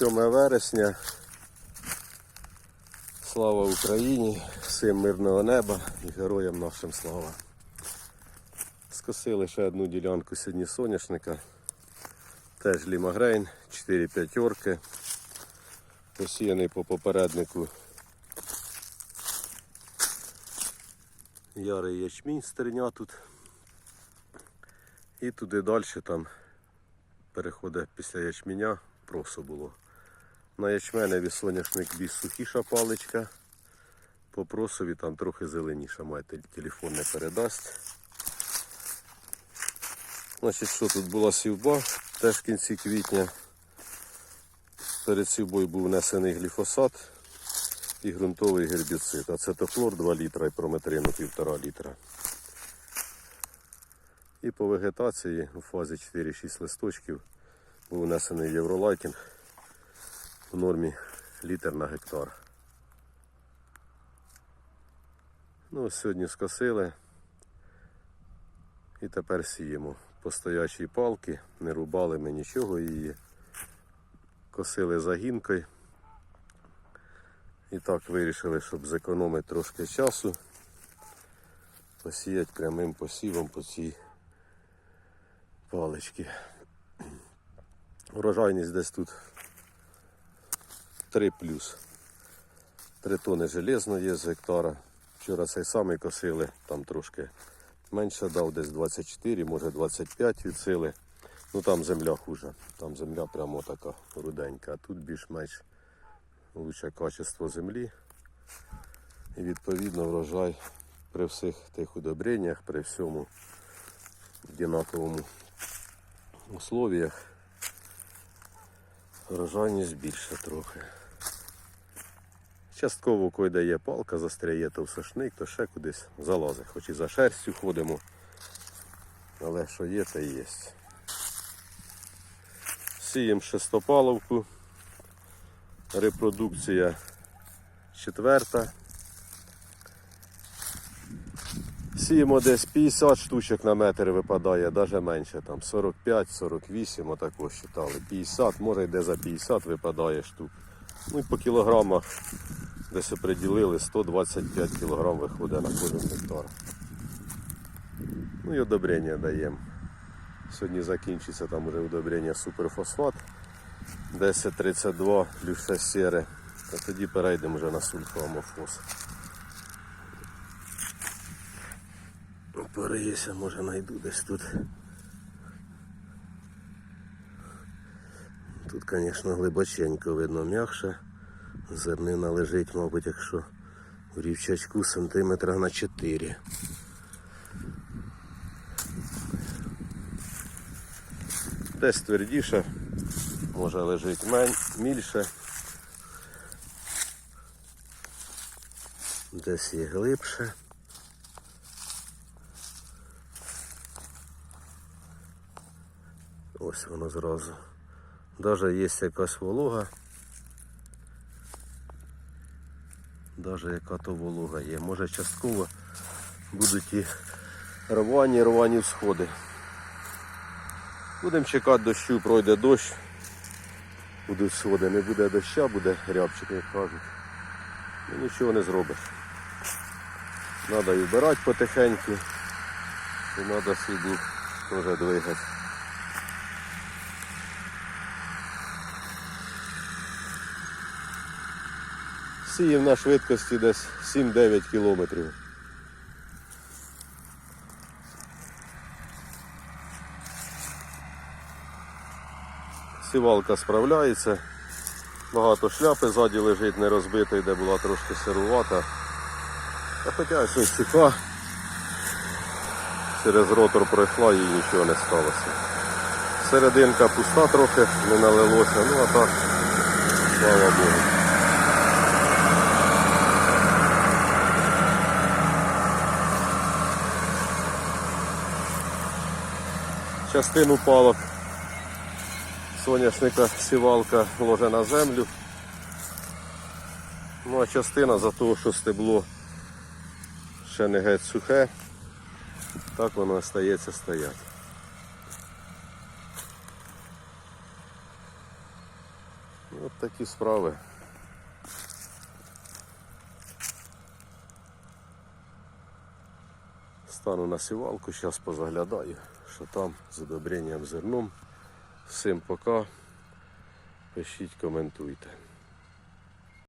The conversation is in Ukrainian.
7 вересня. Слава Україні, всім мирного неба і героям нашим слава. Скосили ще одну ділянку сьогодні соняшника. Теж лімагрейн, 4 п'ятерки. Посіяний по попереднику ярий ячмінь стерня тут. І туди далі там переходить після ячменя просо було. На ячменеві соняшник більш сухіша паличка. По просові там трохи зеленіша, маєте телефон не передасть. Значить, що тут була сівба, теж в кінці квітня. Перед сівбою був внесений гліфосат і ґрунтовий гербіцид. Ацетофлор 2 літра і прометрину 1,5 літра. І по вегетації у фазі 4-6 листочків був внесений євролайтінг в нормі літр на гектар. Ну, сьогодні скосили і тепер сіємо. По стоячій палки, не рубали ми нічого її. Косили загінкою. І так вирішили, щоб зекономити трошки часу, посіяти прямим посівом по цій паличці. Урожайність десь тут 3 плюс. 3 тони железно є з гектара. Вчора цей самий косили, там трошки менше дав, десь 24, може 25 від сили. Ну там земля хуже. Там земля прямо така руденька, а тут більш-менш лучше качество землі. І відповідно врожай при всіх тих удобреннях, при всьому однаковому условіях врожайність більше трохи. Частково койде є палка, застряє то в сошник, то ще кудись залазить. Хоч і за шерстю ходимо. Але що є, то є. Сіємо шестопаловку. Репродукція четверта. Сіємо десь 50 штучок на метр випадає, навіть менше, там 45-48, отако вважали. 50, може йде за 50 випадає штук. Ну і по кілограмах десь оприділили 125 кілограм виходить на кожен гектар. Ну і одобрення даємо. Сьогодні закінчиться там уже удобрення суперфосфат 1032 плюс 6 сіре. Та тоді перейдемо вже на сульфоамофос. Переїся, може знайду десь тут. Тут, звісно, глибоченько видно м'якше. Зернина лежить, мабуть, якщо в рівчачку сантиметра на 4. Десь твердіше, може лежить мень, мільше. Десь є глибше. Ось воно зразу. Даже є якась волога. Даже яка то волога є. Може частково будуть і рвані, рвані всходи. Будемо чекати дощу, пройде дощ. Будуть сходи, не буде доща, буде рябчик, як кажуть. Ну нічого не зробиш. Треба і вбирати потихеньку. І треба сіду теж двигати. Сіємо на швидкості десь 7-9 кілометрів. Сівалка справляється. Багато шляпи ззаді лежить, не розбитої, де була трошки сирувата. А хоча щось цікаве. Через ротор пройшла і нічого не сталося. Серединка пуста трохи, не налилося, ну а так, слава Богу. Частину палок соняшника сівалка ложе на землю. Ну а частина за того, що стебло ще не геть сухе, так воно остається стояти. От такі справи. Стану на сівалку, зараз позаглядаю, що там з удобренням зерном. Всім пока. Пишіть, коментуйте.